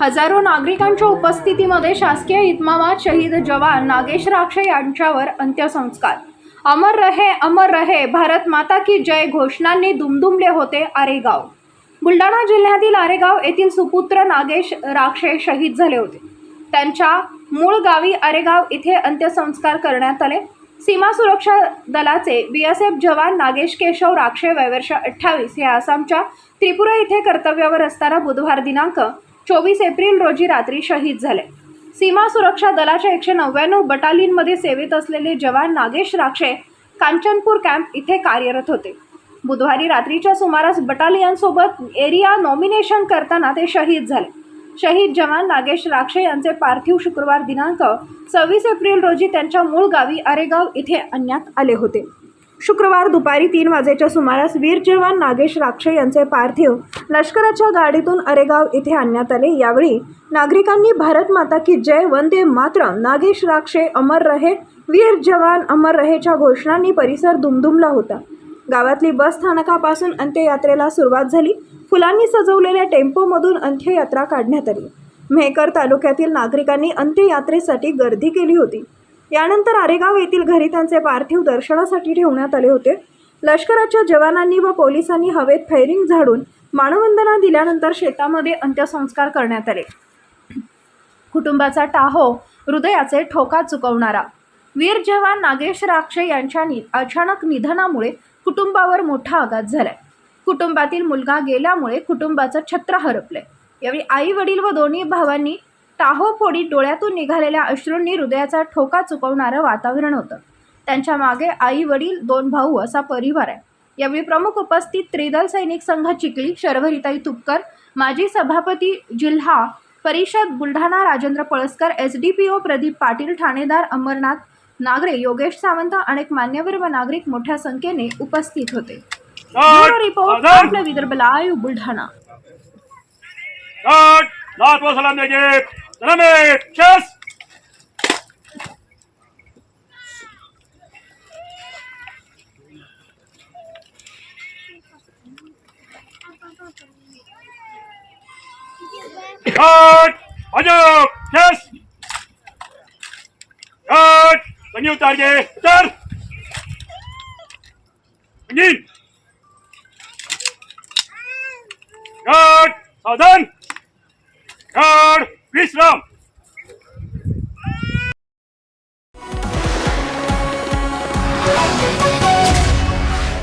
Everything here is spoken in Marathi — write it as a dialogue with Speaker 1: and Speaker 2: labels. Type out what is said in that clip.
Speaker 1: हजारो नागरिकांच्या उपस्थितीमध्ये शासकीय इतमामात शहीद जवान नागेश राक्षे यांच्यावर अंत्यसंस्कार. अमर रहे अमर रहे भारत माता की जय घोषणांनी दुमदुमले होते आरेगाव. बुलढाणा जिल्ह्यातील आरेगाव येथील सुपुत्र नागेश राक्षे शहीद झाले होते. त्यांच्या मूळ गावी आरेगाव इथे अंत्यसंस्कार करण्यात आले. सीमा सुरक्षा दलाचे बी एस एफ जवान नागेश केशव राक्षे वयवर्ष अठ्ठावीस हे आसामच्या त्रिपुरा इथे कर्तव्यावर असताना बुधवार दिनांक चोवीस एप्रिल रोजी रात्री शहीद झाले. सीमा सुरक्षा दलाच्या एकशे नव्याण्णव बटालियनमध्ये सेवेत असलेले जवान नागेश राक्षे कांचनपूर कॅम्प इथे कार्यरत होते. बुधवारी रात्रीच्या सुमारास बटालियनसोबत एरिया नॉमिनेशन करताना ते शहीद झाले. शहीद जवान नागेश राक्षे यांचे पार्थिव शुक्रवार दिनांक सव्वीस एप्रिल रोजी त्यांच्या मूळ गावी आरेगाव इथे आणण्यात आले होते. शुक्रवार दुपारी तीन वाजेच्या सुमारास वीर जवान नागेश राक्षे यांचे पार्थिव लष्कराच्या गाडीतून अरेगाव इथे आणण्यात आले. यावेळी नागरिकांनी भारत माता की जय वंदे मात्र नागेश राक्षे अमर रहे वीर जवान अमर रहेच्या घोषणांनी परिसर दुमदुमला होता. गावातली बस स्थानकापासून अंत्ययात्रेला सुरुवात झाली. फुलांनी सजवलेल्या टेम्पोमधून अंत्ययात्रा काढण्यात आली. मेहकर तालुक्यातील नागरिकांनी अंत्ययात्रेसाठी गर्दी केली होती. यानंतर आरेगाव येथील घरी त्यांचे पार्थिव दर्शनासाठी ठेवण्यात आले होते. लष्कराच्या जवानांनी व पोलिसांनी हवेत फैरिंग झाडून मानवंदना दिल्यानंतर शेतामध्ये अंत्यसंस्कार करण्यात आले. कुटुंबाचा टाहो हृदयाचे ठोका चुकवणारा वीर जवान नागेश राक्षे यांच्या नि अचानक निधनामुळे कुटुंबावर मोठा आघात झाला कुटुंबातील मुलगा गेल्यामुळे कुटुंबाचं छत्र हरपले यावेळी आई वडील व दोन्ही भावांनी टाहोफोडी डोळ्यातून निघालेल्या अश्रूंनी हृदयाचा ठोका चुकवणारं वातावरण होतं. त्यांच्या मागे आई वडील दोन भाऊ असा परिवार आहे. यावेळी प्रमुख उपस्थित त्रिदल सैनिक संघ चिखली शर्वरीताई तुपकर माजी सभापती Zilla Parishad Buldhana Rajendra Palaskar S D P O Pradeep Patil ठाणेदार अमरनाथ नागरे योगेश सावंत अनेक मान्यवर व नागरिक मोठ्या संख्येने उपस्थित होते. ब्युरो रिपोर्ट आपला Vidarbha live Buldhana
Speaker 2: Start! Lahat po salam negip! Salamit! Chess! Start! Ajak! Chess! Start! Target! Start! Begin! Start! Sadan! Kadın!